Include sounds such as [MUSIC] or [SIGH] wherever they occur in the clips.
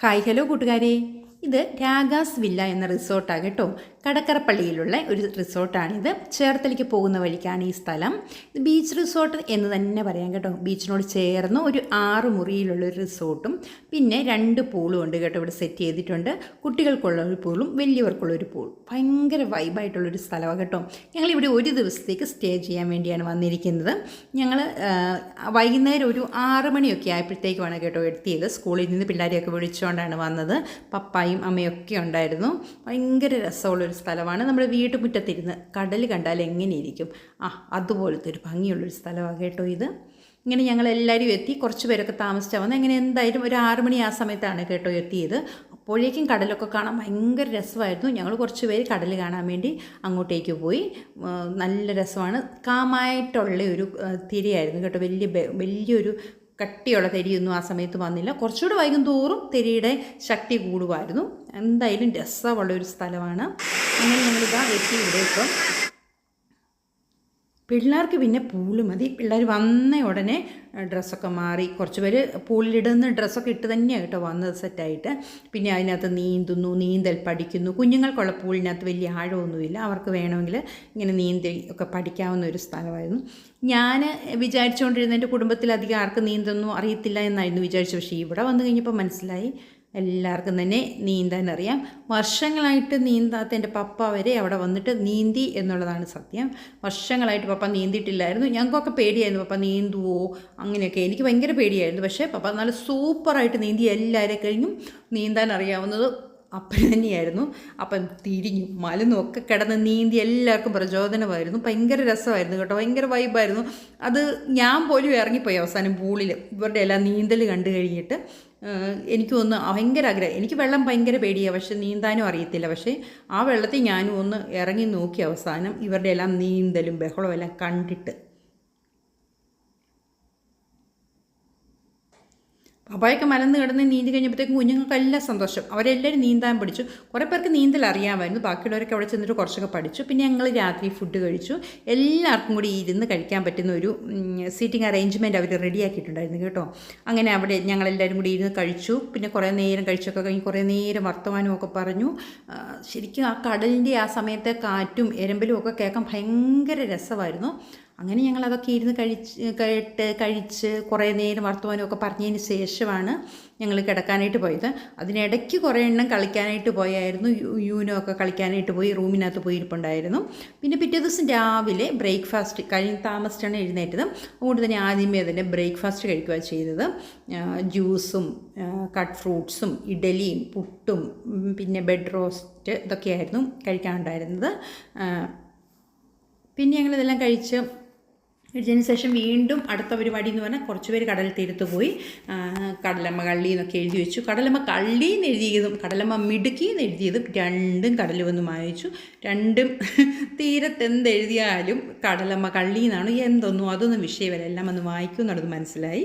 Hi hello കൂട്ടുകാരെ. ഇത് ragas villa എന്ന റിസോർട്ടാണ് കേട്ടോ. കടക്കരപ്പള്ളിയിലുള്ള ഒരു റിസോർട്ടാണിത്. ചേർത്തലയ്ക്ക് പോകുന്ന വഴിക്കാണ് ഈ സ്ഥലം. ഇത് ബീച്ച് റിസോർട്ട് എന്ന് തന്നെ പറയാം കേട്ടോ. ബീച്ചിനോട് ചേർന്ന് ഒരു ആറ് മുറിയിലുള്ള ഒരു റിസോർട്ടും പിന്നെ രണ്ട് പൂളും ഉണ്ട് കേട്ടോ ഇവിടെ സെറ്റ് ചെയ്തിട്ടുണ്ട്. കുട്ടികൾക്കുള്ള ഒരു പൂളും വലിയവർക്കുള്ള ഒരു പൂൾ ഭയങ്കര വൈബായിട്ടുള്ളൊരു സ്ഥലമാണ് കേട്ടോ. ഞങ്ങളിവിടെ ഒരു ദിവസത്തേക്ക് സ്റ്റേ ചെയ്യാൻ വേണ്ടിയാണ് വന്നിരിക്കുന്നത്. ഞങ്ങൾ വൈകുന്നേരം ഒരു ആറ് മണിയൊക്കെ ആയപ്പോഴത്തേക്കുമാണ് കേട്ടോ എത്തിയത്. സ്കൂളിൽ നിന്ന് പിള്ളേരെയൊക്കെ വിളിച്ചുകൊണ്ടാണ് വന്നത്. പപ്പായും അമ്മയും അമ്മയൊക്കെ ഉണ്ടായിരുന്നു. ഭയങ്കര രസമുള്ളൊരു സ്ഥലമാണ്. നമ്മുടെ വീട്ടുമുറ്റത്തിരുന്ന് കടൽ കണ്ടാൽ എങ്ങനെയിരിക്കും? ആ അതുപോലത്തെ ഒരു ഭംഗിയുള്ളൊരു സ്ഥലമാണ് കേട്ടോ ഇത്. ഇങ്ങനെ ഞങ്ങൾ എല്ലാവരും എത്തി. കുറച്ച് പേരൊക്കെ താമസിച്ചാൽ വന്ന്. അങ്ങനെ എന്തായാലും ഒരു ആറ് മണി ആ സമയത്താണ് കേട്ടോ എത്തിയത്. അപ്പോഴേക്കും കടലൊക്കെ കാണാൻ ഭയങ്കര രസമായിരുന്നു. ഞങ്ങൾ കുറച്ച് പേര് കടൽ കാണാൻ വേണ്ടി അങ്ങോട്ടേക്ക് പോയി. നല്ല രസമാണ്. കാമായിട്ടുള്ള ഒരു തിരയായിരുന്നു കേട്ടോ. വലിയ വലിയൊരു കട്ടിയുള്ള തെരിയൊന്നും ആ സമയത്ത് വന്നില്ല. കുറച്ചുകൂടെ വൈകും തോറും തെരിയുടെ ശക്തി കൂടുമായിരുന്നു. എന്തായാലും രസമുള്ള ഒരു സ്ഥലമാണ്. അങ്ങനെ ഞങ്ങളിതാ എത്തി ഇവിടെ ഇപ്പം. പിള്ളേർക്ക് പിന്നെ പൂൾ മതി. പിള്ളേർ വന്ന ഉടനെ ഡ്രസ്സൊക്കെ മാറി. കുറച്ച് പേര് പൂളിലിടുന്ന ഡ്രസ്സൊക്കെ ഇട്ട് തന്നെയാണ് കേട്ടോ വന്നത് സെറ്റായിട്ട് പിന്നെ അതിനകത്ത് നീന്തുന്നു നീന്തൽ പഠിക്കുന്നു. കുഞ്ഞുങ്ങൾക്കുള്ള പൂളിനകത്ത് വലിയ ആഴമൊന്നുമില്ല. അവർക്ക് വേണമെങ്കിൽ ഇങ്ങനെ നീന്തൽ ഒക്കെ പഠിക്കാവുന്ന ഒരു സ്ഥലമായിരുന്നു. ഞാൻ വിചാരിച്ചുകൊണ്ടിരുന്ന എന്റെ കുടുംബത്തിൽ അധികം ആർക്കും നീന്തൊന്നും അറിയത്തില്ല എന്നായിരുന്നു വിചാരിച്ചത്. പക്ഷേ ഇവിടെ വന്നു കഴിഞ്ഞപ്പോൾ മനസ്സിലായി. എല്ലാവർക്കും തന്നെ നീന്താൻ അറിയാം വർഷങ്ങളായിട്ട് നീന്താത്ത എന്റെ പപ്പ വരെ അവിടെ വന്നിട്ട് നീന്തി എന്നുള്ളതാണ് സത്യം. വർഷങ്ങളായിട്ട് പപ്പ നീന്തിയിട്ടില്ലായിരുന്നു. ഞങ്ങൾക്കൊക്കെ പേടിയായിരുന്നു. പപ്പ നീന്തുവോ? അങ്ങനെയൊക്കെ. എനിക്ക് ഭയങ്കര പേടിയായിരുന്നു. പക്ഷേ പപ്പ നല്ല സൂപ്പറായിട്ട് നീന്തി എല്ലാവരെ കഴിഞ്ഞും നീന്താൻ അറിയാവുന്നത് അപ്പം തന്നെയായിരുന്നു. അപ്പം തിരിഞ്ഞു മലന്നും ഒക്കെ കിടന്ന് നീന്തി എല്ലാവർക്കും പ്രചോദനമായിരുന്നു. ഭയങ്കര രസമായിരുന്നു കേട്ടോ ഭയങ്കര വൈബായിരുന്നു അത് ഞാൻ പോലും ഇറങ്ങിപ്പോയി അവസാനം പൂളിൽ. ഇവരുടെ എല്ലാം നീന്തൽ കണ്ടു കഴിഞ്ഞിട്ട് എനിക്ക് ഒന്ന് ഭയങ്കര ആഗ്രഹം. എനിക്ക് വെള്ളം ഭയങ്കര പേടിയാണ് പക്ഷേ നീന്താനും അറിയത്തില്ല. പക്ഷേ ആ വെള്ളത്തിൽ ഞാനും ഒന്ന് ഇറങ്ങി നോക്കി അവസാനം ഇവരുടെ എല്ലാം നീന്തലും ബഹളവും എല്ലാം കണ്ടിട്ട് പപ്പായൊക്കെ മലന്ന് കിടന്ന് നീന്തി കഴിഞ്ഞപ്പോഴത്തേക്കും കുഞ്ഞുങ്ങൾക്കെല്ലാം സന്തോഷം. അവരെല്ലാവരും നീന്താൻ പഠിച്ചു. കുറേ പേർക്ക് നീന്തൽ അറിയാമായിരുന്നു ബാക്കിയുള്ളവരൊക്കെ അവിടെ ചെന്നിട്ട് കുറച്ചൊക്കെ പഠിച്ചു. പിന്നെ ഞങ്ങൾ രാത്രി ഫുഡ് കഴിച്ചു. എല്ലാവർക്കും കൂടി ഇരുന്ന് കഴിക്കാൻ പറ്റുന്ന ഒരു സീറ്റിംഗ് അറേഞ്ച്മെന്റ് അവർ റെഡിയാക്കിയിട്ടുണ്ടായിരുന്നു കേട്ടോ. അങ്ങനെ അവിടെ ഞങ്ങളെല്ലാവരും കൂടി ഇരുന്ന് കഴിച്ചു. പിന്നെ കുറേ നേരം കഴിച്ചൊക്കെ കഴിഞ്ഞ് കുറേ നേരം വർത്തമാനമൊക്കെ പറഞ്ഞു. ശരിക്കും ആ കടലിന്റെ ആ സമയത്തെ കാറ്റും എരമ്പലും ഒക്കെ കേൾക്കാൻ ഭയങ്കര രസമായിരുന്നു. അങ്ങനെ ഞങ്ങൾ അതൊക്കെ ഇരുന്ന് കഴിച്ച് കേട്ട് കഴിച്ച് കുറേ നേരം വർത്തമാനമൊക്കെ പറഞ്ഞതിന് ശേഷമാണ് ഞങ്ങൾ കിടക്കാനായിട്ട് പോയത്. അതിനിടയ്ക്ക് കുറേ എണ്ണം കളിക്കാനായിട്ട് പോയായിരുന്നു. യൂനോ ഒക്കെ കളിക്കാനായിട്ട് പോയി റൂമിനകത്ത് പോയിരിപ്പുണ്ടായിരുന്നു. പിന്നെ പിറ്റേ ദിവസം രാവിലെ ബ്രേക്ക്ഫാസ്റ്റ് കഴിഞ്ഞ് താമസിച്ചാണ് എഴുന്നേറ്റത്. അതുകൊണ്ട് തന്നെ ആദ്യമേ തന്നെ ബ്രേക്ക്ഫാസ്റ്റ് കഴിക്കുക ചെയ്തത്. ജ്യൂസും കട്ട് ഫ്രൂട്ട്സും ഇഡലിയും പുട്ടും പിന്നെ ബെഡ് റോസ്റ്റ് ഇതൊക്കെയായിരുന്നു കഴിക്കാനുണ്ടായിരുന്നത്. പിന്നെ ഞങ്ങളിതെല്ലാം കഴിച്ച് കഴിച്ചതിന് ശേഷം വീണ്ടും അടുത്ത പരിപാടി എന്ന് പറഞ്ഞാൽ കുറച്ച് പേര് കടൽ തീരത്ത് പോയി. കടലമ്മ കള്ളി എന്നൊക്കെ എഴുതി വെച്ചു. കടലമ്മ കള്ളി എന്ന് എഴുതിയതും കടലമ്മ മിടുക്കി എന്ന് എഴുതിയതും രണ്ടും കടൽ വന്ന് വായിച്ചു രണ്ടും [LAUGHS] തീരത്ത് എന്തെഴുതിയാലും കടലമ്മ കള്ളി എന്നാണ് എന്തൊന്നും അതൊന്നും വിഷയമല്ല എല്ലാം ഒന്ന് വായിക്കും എന്നുള്ളത് മനസ്സിലായി.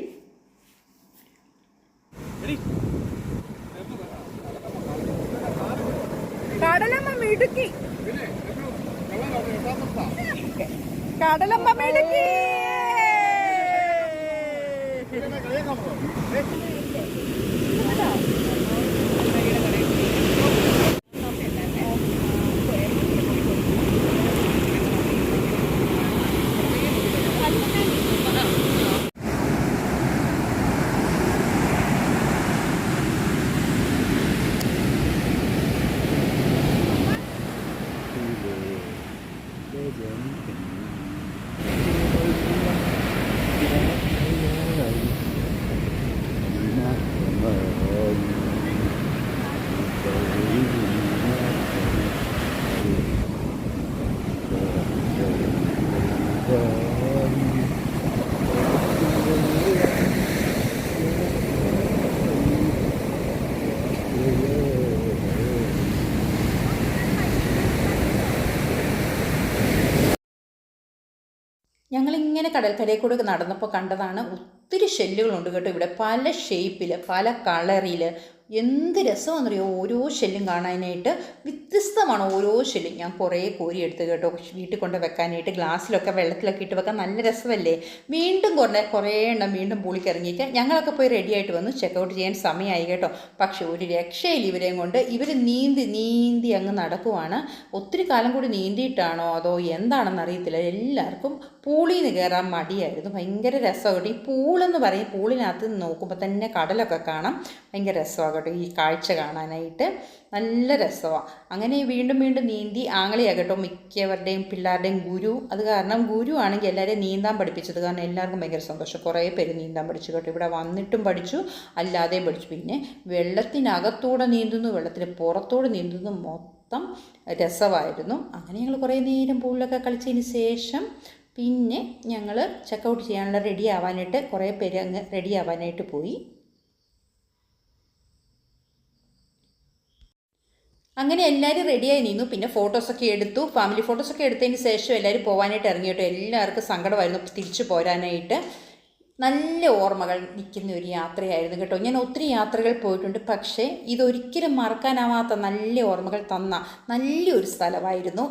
കടലമ്മ മിടുക്കി. കടലമ്മ മിടുക്കി ഞങ്ങളിങ്ങനെ കടൽക്കരയിൽ കൂടെ നടന്നപ്പോൾ കണ്ടതാണ് ഒത്തിരി ഷെല്ലുകളുണ്ട് കേട്ടോ ഇവിടെ. പല ഷേപ്പിൽ പല കളറിൽ എന്ത് രസമാണെന്നറിയോ? ഓരോ ഷെല്ലും കാണാനായിട്ട് വ്യത്യസ്തമാണ് ഓരോ ഷെല്ലും ഞാൻ കുറേ കോരിയെടുത്ത് കേട്ടോ. വീട്ടിൽ കൊണ്ട് വെക്കാനായിട്ട് ഗ്ലാസ്സിലൊക്കെ വെള്ളത്തിലൊക്കെ ഇട്ട് വെക്കാൻ നല്ല രസമല്ലേ? വീണ്ടും കുറേ കുറേ എണ്ണം വീണ്ടും പൂളിക്ക് ഇറങ്ങിയിട്ട് ഞങ്ങളൊക്കെ പോയി റെഡിയായിട്ട് വന്നു. ചെക്കൗട്ട് ചെയ്യാൻ സമയമായി കേട്ടോ. പക്ഷേ ഒരു രക്ഷയില്ല ഇവരെയും കൊണ്ട്. ഇവർ നീന്തി നീന്തി അങ്ങ് നടക്കുവാണ്. ഒത്തിരി കാലം കൂടി നീന്തിയിട്ടാണോ അതോ എന്താണെന്ന് അറിയത്തില്ല എല്ലാവർക്കും പൂളിൽ നിന്ന് കയറാൻ മടിയായിരുന്നു. ഭയങ്കര രസമാകട്ടെ ഈ പൂളെന്ന് പറയും പൂളിനകത്ത് നോക്കുമ്പോൾ തന്നെ കടലൊക്കെ കാണാം. ഭയങ്കര രസമാകട്ടെ ഈ കാഴ്ച കാണാനായിട്ട്. നല്ല രസമാണ് അങ്ങനെ വീണ്ടും വീണ്ടും നീന്തി ആങ്ങളെയാകട്ടോ മിക്കവരുടെയും പിള്ളേരുടെയും ഗുരു. അത് കാരണം ഗുരു ആണെങ്കിൽ എല്ലാവരെയും നീന്താൻ പഠിപ്പിച്ചത്. കാരണം എല്ലാവർക്കും ഭയങ്കര സന്തോഷം. കുറേ പേര് നീന്താൻ പഠിച്ചു കേട്ടോ. ഇവിടെ വന്നിട്ടും പഠിച്ചു അല്ലാതെയും പഠിച്ചു. പിന്നെ വെള്ളത്തിനകത്തൂടെ നീന്തുന്നു വെള്ളത്തിന് പുറത്തൂടെ നീന്തുന്നു. മൊത്തം രസമായിരുന്നു. അങ്ങനെ ഞങ്ങൾ കുറേ നേരം പൂളിലൊക്കെ കളിച്ചതിന് ശേഷം പിന്നെ ഞങ്ങൾ ചെക്കൗട്ട് ചെയ്യാനുള്ള റെഡി ആവാനായിട്ട് കുറേ പേര് അങ്ങ് റെഡി ആവാനായിട്ട് പോയി. അങ്ങനെ എല്ലാവരും റെഡിയായി നിന്നു. പിന്നെ ഫോട്ടോസൊക്കെ എടുത്തു. ഫാമിലി ഫോട്ടോസൊക്കെ എടുത്തതിന് ശേഷം എല്ലാവരും പോകാനായിട്ട് ഇറങ്ങി കേട്ടോ. എല്ലാവർക്കും സങ്കടമായിരുന്നു തിരിച്ചു പോരാനായിട്ട്. നല്ല ഓർമ്മകൾ നിൽക്കുന്ന ഒരു യാത്രയായിരുന്നു കേട്ടോ. ഞാൻ ഒത്തിരി യാത്രകൾ പോയിട്ടുണ്ട്. പക്ഷേ ഇതൊരിക്കലും മറക്കാനാവാത്ത നല്ല ഓർമ്മകൾ തന്ന നല്ലൊരു സ്ഥലമായിരുന്നു